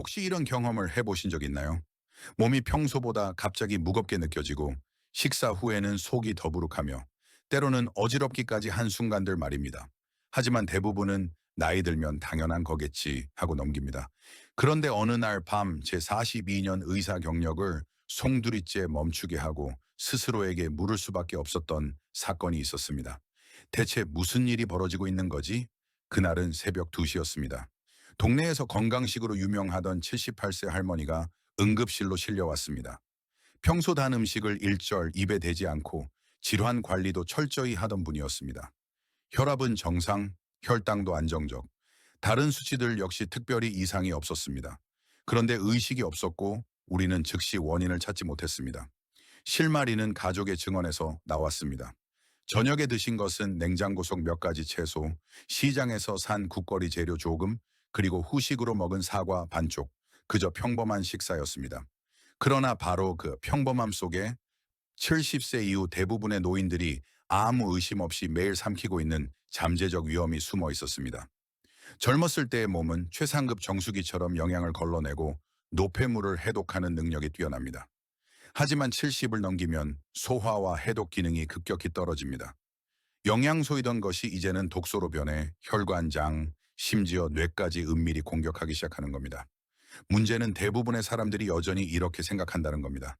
혹시 이런 경험을 해보신 적 있나요? 몸이 평소보다 갑자기 무겁게 느껴지고 식사 후에는 속이 더부룩하며 때로는 어지럽기까지 한 순간들 말입니다. 하지만 대부분은 나이 들면 당연한 거겠지 하고 넘깁니다. 그런데 어느 날 밤 제 42년 의사 경력을 송두리째 멈추게 하고 스스로에게 물을 수밖에 없었던 사건이 있었습니다. 대체 무슨 일이 벌어지고 있는 거지? 그날은 새벽 2시였습니다. 동네에서 건강식으로 유명하던 78세 할머니가 응급실로 실려왔습니다. 평소 단 음식을 일절 입에 대지 않고 질환 관리도 철저히 하던 분이었습니다. 혈압은 정상, 혈당도 안정적. 다른 수치들 역시 특별히 이상이 없었습니다. 그런데 의식이 없었고 우리는 즉시 원인을 찾지 못했습니다. 실마리는 가족의 증언에서 나왔습니다. 저녁에 드신 것은 냉장고 속 몇 가지 채소, 시장에서 산 국거리 재료 조금, 그리고 후식으로 먹은 사과 반쪽, 그저 평범한 식사였습니다. 그러나 바로 그 평범함 속에 70세 이후 대부분의 노인들이 아무 의심 없이 매일 삼키고 있는 잠재적 위험이 숨어 있었습니다. 젊었을 때의 몸은 최상급 정수기처럼 영양을 걸러내고 노폐물을 해독하는 능력이 뛰어납니다. 하지만 70을 넘기면 소화와 해독 기능이 급격히 떨어집니다. 영양소이던 것이 이제는 독소로 변해 혈관 장, 심지어 뇌까지 은밀히 공격하기 시작하는 겁니다. 문제는 대부분의 사람들이 여전히 이렇게 생각한다는 겁니다.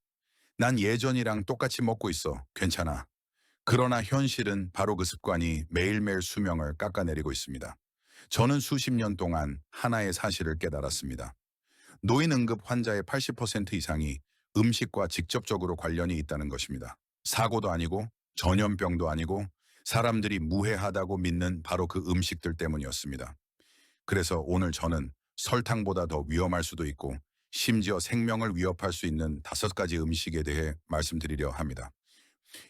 난 예전이랑 똑같이 먹고 있어. 괜찮아. 그러나 현실은 바로 그 습관이 매일매일 수명을 깎아내리고 있습니다. 저는 수십 년 동안 하나의 사실을 깨달았습니다. 노인 응급 환자의 80% 이상이 음식과 직접적으로 관련이 있다는 것입니다. 사고도 아니고 전염병도 아니고 사람들이 무해하다고 믿는 바로 그 음식들 때문이었습니다. 그래서 오늘 저는 설탕보다 더 위험할 수도 있고 심지어 생명을 위협할 수 있는 다섯 가지 음식에 대해 말씀드리려 합니다.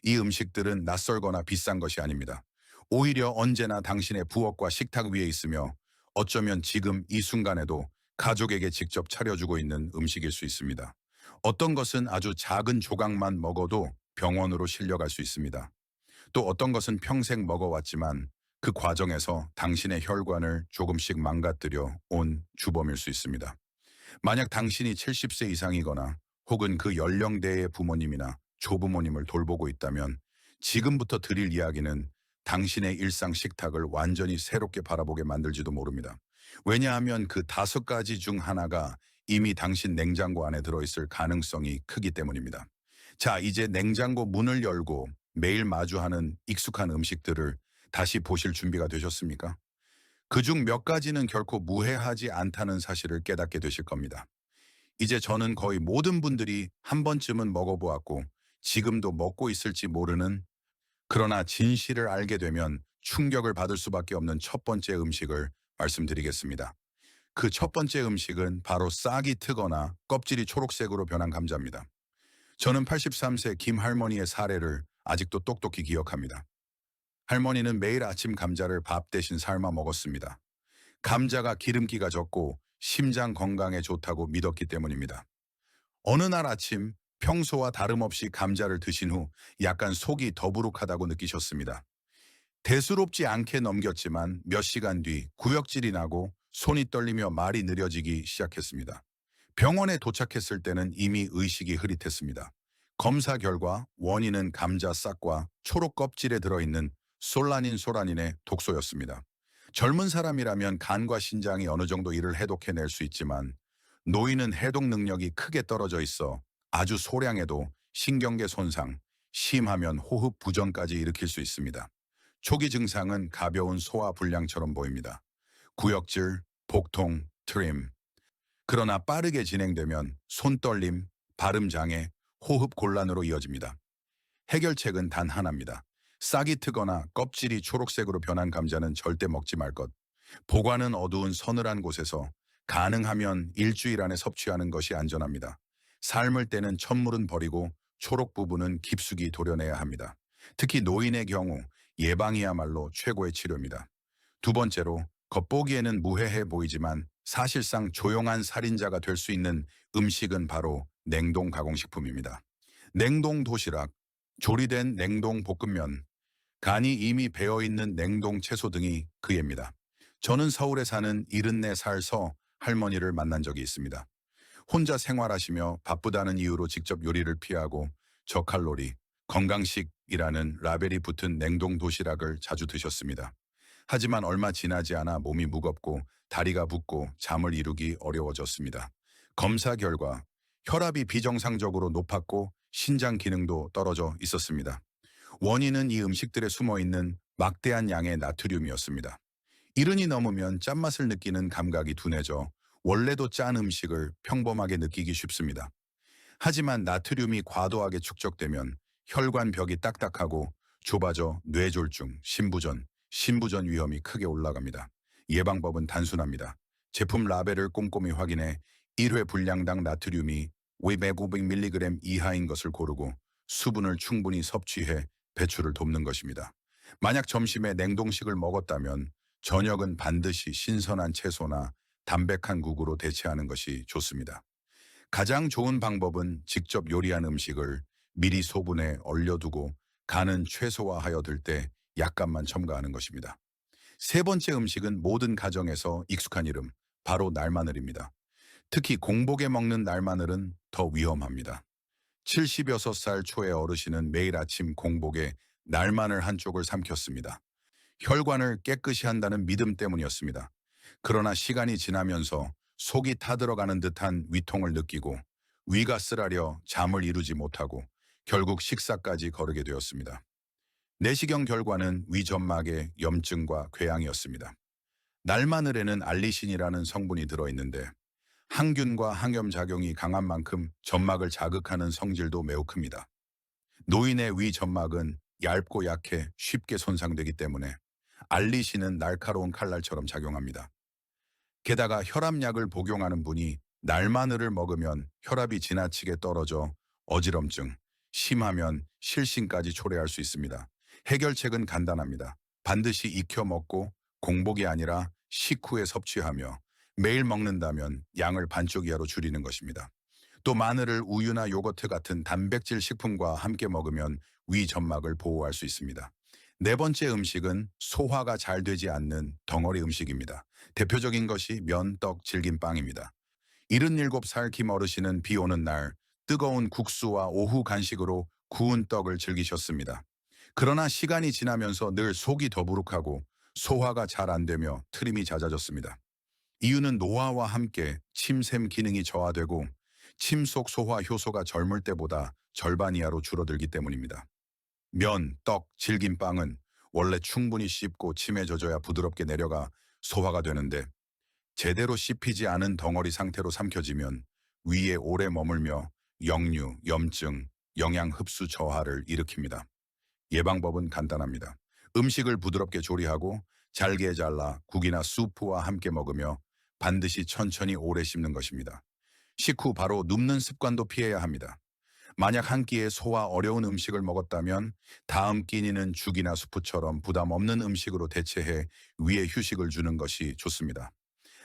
이 음식들은 낯설거나 비싼 것이 아닙니다. 오히려 언제나 당신의 부엌과 식탁 위에 있으며 어쩌면 지금 이 순간에도 가족에게 직접 차려주고 있는 음식일 수 있습니다. 어떤 것은 아주 작은 조각만 먹어도 병원으로 실려갈 수 있습니다. 또 어떤 것은 평생 먹어왔지만 그 과정에서 당신의 혈관을 조금씩 망가뜨려 온 주범일 수 있습니다. 만약 당신이 70세 이상이거나 혹은 그 연령대의 부모님이나 조부모님을 돌보고 있다면 지금부터 드릴 이야기는 당신의 일상 식탁을 완전히 새롭게 바라보게 만들지도 모릅니다. 왜냐하면 그 다섯 가지 중 하나가 이미 당신 냉장고 안에 들어있을 가능성이 크기 때문입니다. 자, 이제 냉장고 문을 열고 매일 마주하는 익숙한 음식들을 다시 보실 준비가 되셨습니까? 그 중 몇 가지는 결코 무해하지 않다는 사실을 깨닫게 되실 겁니다. 이제 저는 거의 모든 분들이 한 번쯤은 먹어보았고 지금도 먹고 있을지 모르는 그러나 진실을 알게 되면 충격을 받을 수밖에 없는 첫 번째 음식을 말씀드리겠습니다. 그 첫 번째 음식은 바로 싹이 트거나 껍질이 초록색으로 변한 감자입니다. 저는 83세 김 할머니의 사례를 아직도 똑똑히 기억합니다. 할머니는 매일 아침 감자를 밥 대신 삶아 먹었습니다. 감자가 기름기가 적고 심장 건강에 좋다고 믿었기 때문입니다. 어느 날 아침 평소와 다름없이 감자를 드신 후 약간 속이 더부룩하다고 느끼셨습니다. 대수롭지 않게 넘겼지만 몇 시간 뒤 구역질이 나고 손이 떨리며 말이 느려지기 시작했습니다. 병원에 도착했을 때는 이미 의식이 흐릿했습니다. 검사 결과 원인은 감자 싹과 초록 껍질에 들어있는 솔라닌 소라닌의 독소였습니다. 젊은 사람이라면 간과 신장이 어느 정도 일을 해독해낼 수 있지만 노인은 해독 능력이 크게 떨어져 있어 아주 소량에도 신경계 손상, 심하면 호흡 부전까지 일으킬 수 있습니다. 초기 증상은 가벼운 소화 불량처럼 보입니다. 구역질, 복통, 트림. 그러나 빠르게 진행되면 손떨림, 발음 장애, 호흡 곤란으로 이어집니다. 해결책은 단 하나입니다. 싹이 트거나 껍질이 초록색으로 변한 감자는 절대 먹지 말 것. 보관은 어두운 서늘한 곳에서 가능하면 일주일 안에 섭취하는 것이 안전합니다. 삶을 때는 첫물은 버리고 초록 부분은 깊숙이 도려내야 합니다. 특히 노인의 경우 예방이야말로 최고의 치료입니다. 두 번째로 겉보기에는 무해해 보이지만 사실상 조용한 살인자가 될 수 있는 음식은 바로 냉동 가공식품입니다. 냉동 도시락, 조리된 냉동 볶음면, 간이 이미 배어있는 냉동 채소 등이 그 예입니다. 저는 서울에 사는 74살 서 할머니를 만난 적이 있습니다. 혼자 생활하시며 바쁘다는 이유로 직접 요리를 피하고 저칼로리, 건강식이라는 라벨이 붙은 냉동 도시락을 자주 드셨습니다. 하지만 얼마 지나지 않아 몸이 무겁고 다리가 붓고 잠을 이루기 어려워졌습니다. 검사 결과 혈압이 비정상적으로 높았고 신장 기능도 떨어져 있었습니다. 원인은 이 음식들에 숨어 있는 막대한 양의 나트륨이었습니다. 이른이 넘으면 짠맛을 느끼는 감각이 둔해져 원래도 짠 음식을 평범하게 느끼기 쉽습니다. 하지만 나트륨이 과도하게 축적되면 혈관 벽이 딱딱하고 좁아져 뇌졸중, 신부전, 신부전 위험이 크게 올라갑니다. 예방법은 단순합니다. 제품 라벨을 꼼꼼히 확인해 1회 분량당 나트륨이 500mg 이하인 것을 고르고 수분을 충분히 섭취해 배출을 돕는 것입니다. 만약 점심에 냉동식을 먹었다면 저녁은 반드시 신선한 채소나 담백한 국으로 대체하는 것이 좋습니다. 가장 좋은 방법은 직접 요리한 음식을 미리 소분에 얼려두고 간은 최소화하여 들 때 약간만 첨가하는 것입니다. 세 번째 음식은 모든 가정에서 익숙한 이름, 바로 날마늘입니다. 특히 공복에 먹는 날마늘은 더 위험합니다. 76살 초의 어르신은 매일 아침 공복에 날마늘 한쪽을 삼켰습니다. 혈관을 깨끗이 한다는 믿음 때문이었습니다. 그러나 시간이 지나면서 속이 타들어가는 듯한 위통을 느끼고 위가 쓰라려 잠을 이루지 못하고 결국 식사까지 거르게 되었습니다. 내시경 결과는 위점막의 염증과 궤양이었습니다. 날마늘에는 알리신이라는 성분이 들어있는데 항균과 항염 작용이 강한 만큼 점막을 자극하는 성질도 매우 큽니다. 노인의 위 점막은 얇고 약해 쉽게 손상되기 때문에 알리신은 날카로운 칼날처럼 작용합니다. 게다가 혈압약을 복용하는 분이 날마늘을 먹으면 혈압이 지나치게 떨어져 어지럼증, 심하면 실신까지 초래할 수 있습니다. 해결책은 간단합니다. 반드시 익혀 먹고 공복이 아니라 식후에 섭취하며 매일 먹는다면 양을 반쪽 이하로 줄이는 것입니다. 또 마늘을 우유나 요거트 같은 단백질 식품과 함께 먹으면 위 점막을 보호할 수 있습니다. 네 번째 음식은 소화가 잘 되지 않는 덩어리 음식입니다. 대표적인 것이 면, 떡, 질긴빵입니다. 77살 김 어르신은 비 오는 날 뜨거운 국수와 오후 간식으로 구운 떡을 즐기셨습니다. 그러나 시간이 지나면서 늘 속이 더부룩하고 소화가 잘 안 되며 트림이 잦아졌습니다. 이유는 노화와 함께 침샘 기능이 저하되고 침 속 소화 효소가 젊을 때보다 절반 이하로 줄어들기 때문입니다. 면, 떡, 질긴 빵은 원래 충분히 씹고 침에 젖어야 부드럽게 내려가 소화가 되는데 제대로 씹히지 않은 덩어리 상태로 삼켜지면 위에 오래 머물며 역류, 염증, 영양 흡수 저하를 일으킵니다. 예방법은 간단합니다. 음식을 부드럽게 조리하고 잘게 잘라 국이나 수프와 함께 먹으며 반드시 천천히 오래 씹는 것입니다. 식후 바로 눕는 습관도 피해야 합니다. 만약 한 끼에 소화 어려운 음식을 먹었다면 다음 끼니는 죽이나 수프처럼 부담 없는 음식으로 대체해 위에 휴식을 주는 것이 좋습니다.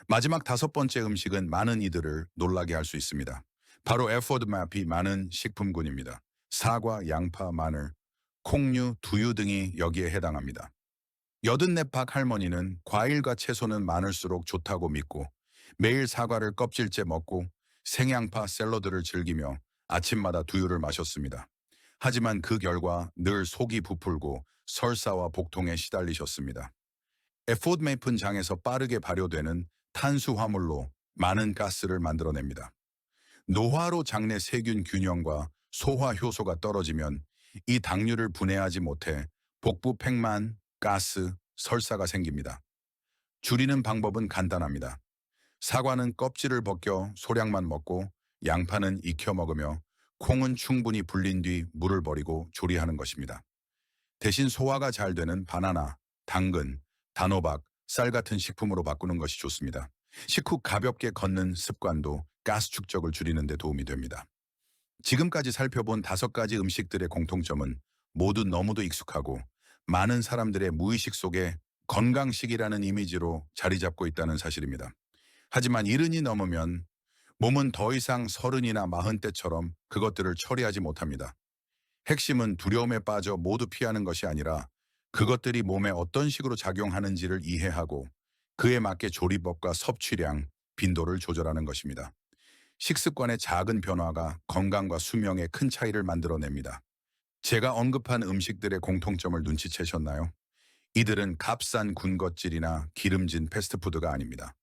마지막 다섯 번째 음식은 많은 이들을 놀라게 할 수 있습니다. 바로 에포드맵이 많은 식품군입니다. 사과, 양파, 마늘, 콩류, 두유 등이 여기에 해당합니다. 여든네팍 할머니는 과일과 채소는 많을수록 좋다고 믿고 매일 사과를 껍질째 먹고 생양파 샐러드를 즐기며 아침마다 두유를 마셨습니다. 하지만 그 결과 늘 속이 부풀고 설사와 복통에 시달리셨습니다. 에포드 메이픈 장에서 빠르게 발효되는 탄수화물로 많은 가스를 만들어냅니다. 노화로 장내 세균 균형과 소화 효소가 떨어지면 이 당류를 분해하지 못해 복부 팽만, 가스, 설사가 생깁니다. 줄이는 방법은 간단합니다. 사과는 껍질을 벗겨 소량만 먹고 양파는 익혀 먹으며 콩은 충분히 불린 뒤 물을 버리고 조리하는 것입니다. 대신 소화가 잘 되는 바나나, 당근, 단호박, 쌀 같은 식품으로 바꾸는 것이 좋습니다. 식후 가볍게 걷는 습관도 가스 축적을 줄이는 데 도움이 됩니다. 지금까지 살펴본 다섯 가지 음식들의 공통점은 모두 너무도 익숙하고 많은 사람들의 무의식 속에 건강식이라는 이미지로 자리 잡고 있다는 사실입니다. 하지만 이른이 넘으면 몸은 더 이상 서른이나 마흔 때처럼 그것들을 처리하지 못합니다. 핵심은 두려움에 빠져 모두 피하는 것이 아니라 그것들이 몸에 어떤 식으로 작용하는지를 이해하고 그에 맞게 조리법과 섭취량, 빈도를 조절하는 것입니다. 식습관의 작은 변화가 건강과 수명에 큰 차이를 만들어냅니다. 제가 언급한 음식들의 공통점을 눈치채셨나요? 이들은 값싼 군것질이나 기름진 패스트푸드가 아닙니다.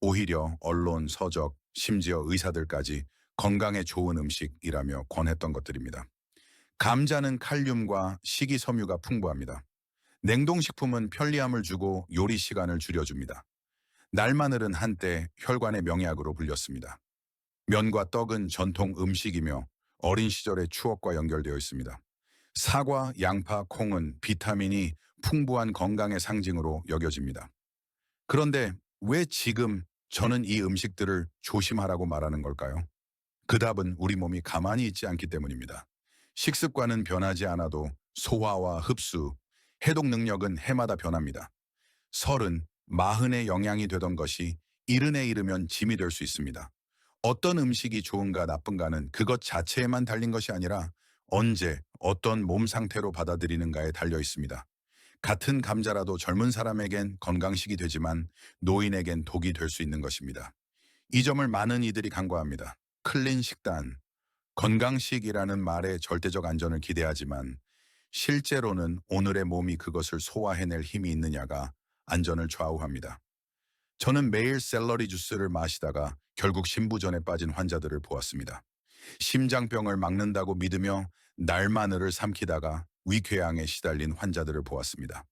오히려 언론, 서적, 심지어 의사들까지 건강에 좋은 음식이라며 권했던 것들입니다. 감자는 칼륨과 식이섬유가 풍부합니다. 냉동식품은 편리함을 주고 요리 시간을 줄여줍니다. 날마늘은 한때 혈관의 명약으로 불렸습니다. 면과 떡은 전통 음식이며 어린 시절의 추억과 연결되어 있습니다. 사과, 양파, 콩은 비타민이 풍부한 건강의 상징으로 여겨집니다. 그런데 왜 지금 저는 이 음식들을 조심하라고 말하는 걸까요? 그 답은 우리 몸이 가만히 있지 않기 때문입니다. 식습관은 변하지 않아도 소화와 흡수, 해독 능력은 해마다 변합니다. 설은 마흔의 영양이 되던 것이 이른에 이르면 짐이 될 수 있습니다. 어떤 음식이 좋은가 나쁜가는 그것 자체에만 달린 것이 아니라 언제 어떤 몸 상태로 받아들이는가에 달려 있습니다. 같은 감자라도 젊은 사람에겐 건강식이 되지만 노인에겐 독이 될 수 있는 것입니다. 이 점을 많은 이들이 간과합니다. 클린 식단, 건강식이라는 말에 절대적 안전을 기대하지만 실제로는 오늘의 몸이 그것을 소화해낼 힘이 있느냐가 안전을 좌우합니다. 저는 매일 샐러리 주스를 마시다가 결국 심부전에 빠진 환자들을 보았습니다. 심장병을 막는다고 믿으며 날마늘을 삼키다가 위궤양에 시달린 환자들을 보았습니다.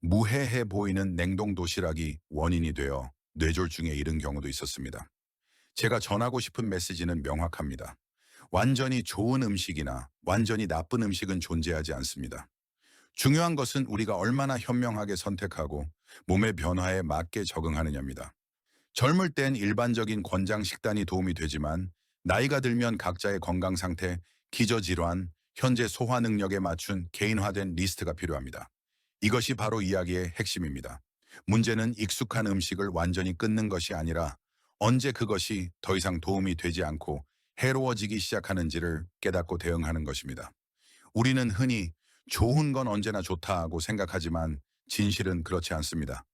무해해 보이는 냉동 도시락이 원인이 되어 뇌졸중에 이른 경우도 있었습니다. 제가 전하고 싶은 메시지는 명확합니다. 완전히 좋은 음식이나 완전히 나쁜 음식은 존재하지 않습니다. 중요한 것은 우리가 얼마나 현명하게 선택하고 몸의 변화에 맞게 적응하느냐입니다. 젊을 땐 일반적인 권장 식단이 도움이 되지만 나이가 들면 각자의 건강 상태, 기저질환, 현재 소화 능력에 맞춘 개인화된 리스트가 필요합니다. 이것이 바로 이야기의 핵심입니다. 문제는 익숙한 음식을 완전히 끊는 것이 아니라 언제 그것이 더 이상 도움이 되지 않고 해로워지기 시작하는지를 깨닫고 대응하는 것입니다. 우리는 흔히 좋은 건 언제나 좋다고 생각하지만 진실은 그렇지 않습니다.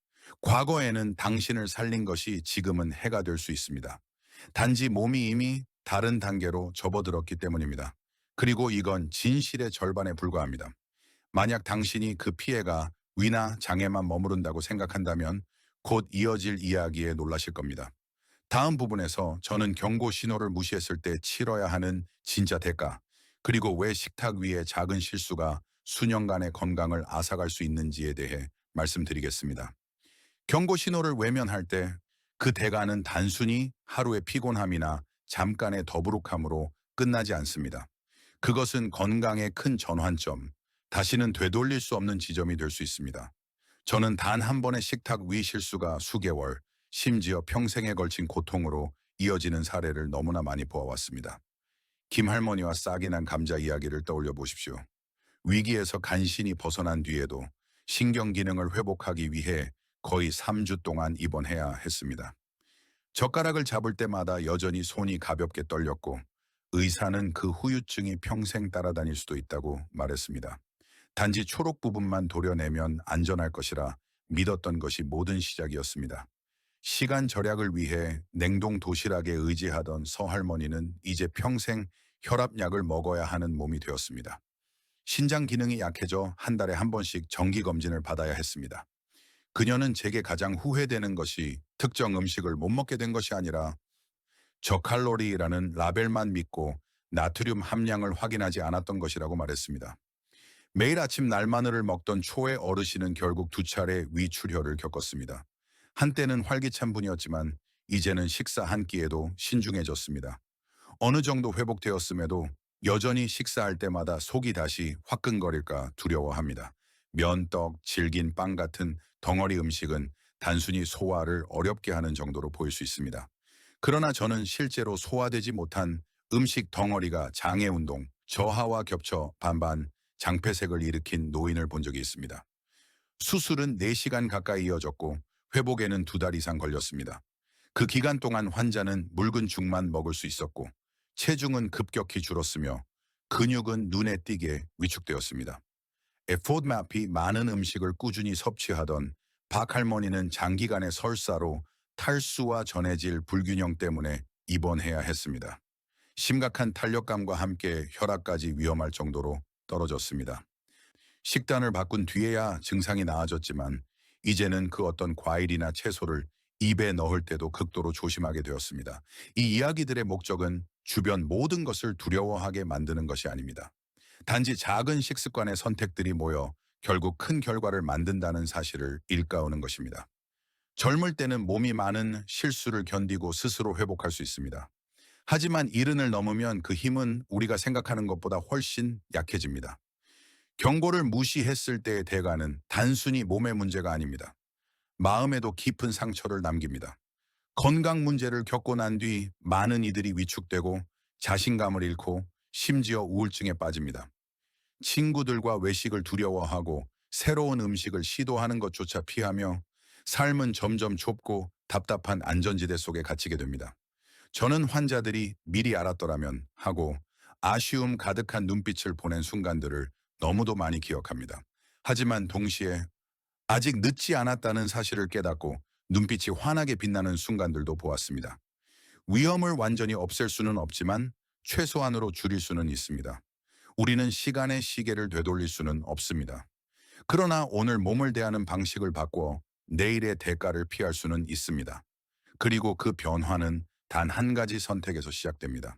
과거에는 당신을 살린 것이 지금은 해가 될 수 있습니다. 단지 몸이 이미 다른 단계로 접어들었기 때문입니다. 그리고 이건 진실의 절반에 불과합니다. 만약 당신이 그 피해가 위나 장애만 머무른다고 생각한다면 곧 이어질 이야기에 놀라실 겁니다. 다음 부분에서 저는 경고 신호를 무시했을 때 치러야 하는 진짜 대가, 그리고 왜 식탁 위의 작은 실수가 수년간의 건강을 앗아갈 수 있는지에 대해 말씀드리겠습니다. 경고 신호를 외면할 때 그 대가는 단순히 하루의 피곤함이나 잠깐의 더부룩함으로 끝나지 않습니다. 그것은 건강의 큰 전환점, 다시는 되돌릴 수 없는 지점이 될 수 있습니다. 저는 단 한 번의 식탁 위 실수가 수개월, 심지어 평생에 걸친 고통으로 이어지는 사례를 너무나 많이 보아왔습니다. 김할머니와 싹이 난 감자 이야기를 떠올려 보십시오. 위기에서 간신히 벗어난 뒤에도 신경 기능을 회복하기 위해 거의 3주 동안 입원해야 했습니다. 젓가락을 잡을 때마다 여전히 손이 가볍게 떨렸고 의사는 그 후유증이 평생 따라다닐 수도 있다고 말했습니다. 단지 초록 부분만 도려내면 안전할 것이라 믿었던 것이 모든 시작이었습니다. 시간 절약을 위해 냉동 도시락에 의지하던 서할머니는 이제 평생 혈압약을 먹어야 하는 몸이 되었습니다. 신장 기능이 약해져 한 달에 한 번씩 정기 검진을 받아야 했습니다. 그녀는 제게 가장 후회되는 것이 특정 음식을 못 먹게 된 것이 아니라 저칼로리라는 라벨만 믿고 나트륨 함량을 확인하지 않았던 것이라고 말했습니다. 매일 아침 날마늘을 먹던 초의 어르신은 결국 두 차례 위출혈을 겪었습니다. 한때는 활기찬 분이었지만 이제는 식사 한 끼에도 신중해졌습니다. 어느 정도 회복되었음에도 여전히 식사할 때마다 속이 다시 화끈거릴까 두려워합니다. 면, 떡, 질긴 빵 같은 덩어리 음식은 단순히 소화를 어렵게 하는 정도로 보일 수 있습니다. 그러나 저는 실제로 소화되지 못한 음식 덩어리가 장애 운동, 저하와 겹쳐 반반 장폐색을 일으킨 노인을 본 적이 있습니다. 수술은 4시간 가까이 이어졌고 회복에는 두 달 이상 걸렸습니다. 그 기간 동안 환자는 묽은 죽만 먹을 수 있었고 체중은 급격히 줄었으며 근육은 눈에 띄게 위축되었습니다. 에포드맵이 많은 음식을 꾸준히 섭취하던 박 할머니는 장기간의 설사로 탈수와 전해질 불균형 때문에 입원해야 했습니다. 심각한 탄력감과 함께 혈압까지 위험할 정도로 떨어졌습니다. 식단을 바꾼 뒤에야 증상이 나아졌지만 이제는 그 어떤 과일이나 채소를 입에 넣을 때도 극도로 조심하게 되었습니다. 이 이야기들의 목적은 주변 모든 것을 두려워하게 만드는 것이 아닙니다. 단지 작은 식습관의 선택들이 모여 결국 큰 결과를 만든다는 사실을 일깨우는 것입니다. 젊을 때는 몸이 많은 실수를 견디고 스스로 회복할 수 있습니다. 하지만 이른을 넘으면 그 힘은 우리가 생각하는 것보다 훨씬 약해집니다. 경고를 무시했을 때의 대가는 단순히 몸의 문제가 아닙니다. 마음에도 깊은 상처를 남깁니다. 건강 문제를 겪고 난 뒤 많은 이들이 위축되고 자신감을 잃고 심지어 우울증에 빠집니다. 친구들과 외식을 두려워하고 새로운 음식을 시도하는 것조차 피하며 삶은 점점 좁고 답답한 안전지대 속에 갇히게 됩니다. 저는 환자들이 미리 알았더라면 하고 아쉬움 가득한 눈빛을 보낸 순간들을 너무도 많이 기억합니다. 하지만 동시에 아직 늦지 않았다는 사실을 깨닫고 눈빛이 환하게 빛나는 순간들도 보았습니다. 위험을 완전히 없앨 수는 없지만 최소한으로 줄일 수는 있습니다. 우리는 시간의 시계를 되돌릴 수는 없습니다. 그러나 오늘 몸을 대하는 방식을 바꿔 내일의 대가를 피할 수는 있습니다. 그리고 그 변화는 단 한 가지 선택에서 시작됩니다.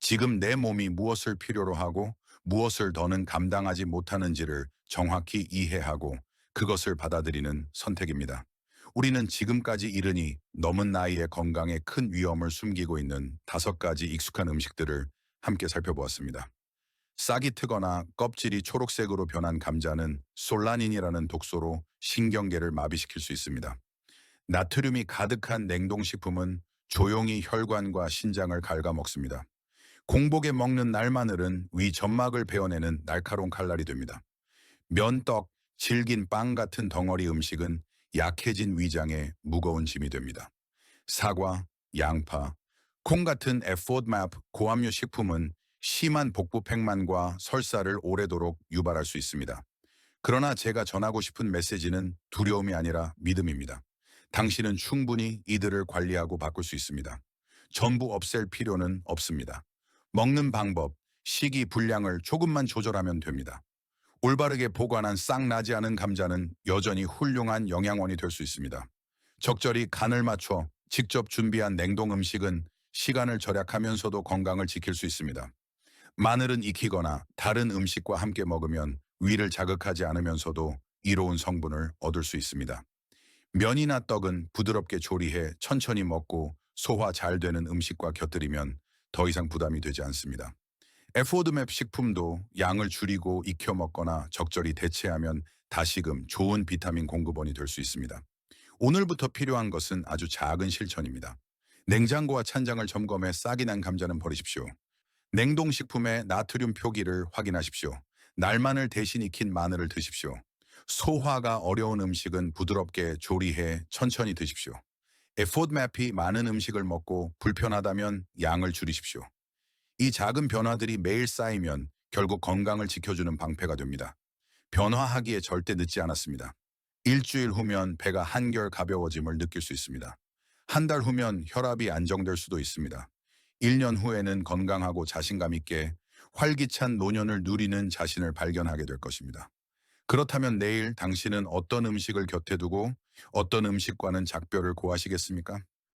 지금 내 몸이 무엇을 필요로 하고 무엇을 더는 감당하지 못하는지를 정확히 이해하고 그것을 받아들이는 선택입니다. 우리는 지금까지 이르니 넘은 나이의 건강에 큰 위험을 숨기고 있는 다섯 가지 익숙한 음식들을 함께 살펴보았습니다. 싹이 트거나 껍질이 초록색으로 변한 감자는 솔라닌이라는 독소로 신경계를 마비시킬 수 있습니다. 나트륨이 가득한 냉동식품은 조용히 혈관과 신장을 갉아먹습니다. 공복에 먹는 날마늘은 위 점막을 베어내는 날카로운 칼날이 됩니다. 면떡, 질긴 빵 같은 덩어리 음식은 약해진 위장에 무거운 짐이 됩니다. 사과, 양파, 콩 같은 에포드맵 고함유 식품은 심한 복부 팽만과 설사를 오래도록 유발할 수 있습니다. 그러나 제가 전하고 싶은 메시지는 두려움이 아니라 믿음입니다. 당신은 충분히 이들을 관리하고 바꿀 수 있습니다. 전부 없앨 필요는 없습니다. 먹는 방법, 식이 분량을 조금만 조절하면 됩니다. 올바르게 보관한 싹 나지 않은 감자는 여전히 훌륭한 영양원이 될 수 있습니다. 적절히 간을 맞춰 직접 준비한 냉동 음식은 시간을 절약하면서도 건강을 지킬 수 있습니다. 마늘은 익히거나 다른 음식과 함께 먹으면 위를 자극하지 않으면서도 이로운 성분을 얻을 수 있습니다. 면이나 떡은 부드럽게 조리해 천천히 먹고 소화 잘 되는 음식과 곁들이면 더 이상 부담이 되지 않습니다. 에포드맵 식품도 양을 줄이고 익혀 먹거나 적절히 대체하면 다시금 좋은 비타민 공급원이 될 수 있습니다. 오늘부터 필요한 것은 아주 작은 실천입니다. 냉장고와 찬장을 점검해 싹이 난 감자는 버리십시오. 냉동식품의 나트륨 표기를 확인하십시오. 날마늘 대신 익힌 마늘을 드십시오. 소화가 어려운 음식은 부드럽게 조리해 천천히 드십시오. 에포드맵이 많은 음식을 먹고 불편하다면 양을 줄이십시오. 이 작은 변화들이 매일 쌓이면 결국 건강을 지켜주는 방패가 됩니다. 변화하기에 절대 늦지 않았습니다. 일주일 후면 배가 한결 가벼워짐을 느낄 수 있습니다. 한 달 후면 혈압이 안정될 수도 있습니다. 1년 후에는 건강하고 자신감 있게 활기찬 노년을 누리는 자신을 발견하게 될 것입니다. 그렇다면 내일 당신은 어떤 음식을 곁에 두고 어떤 음식과는 작별을 고하시겠습니까?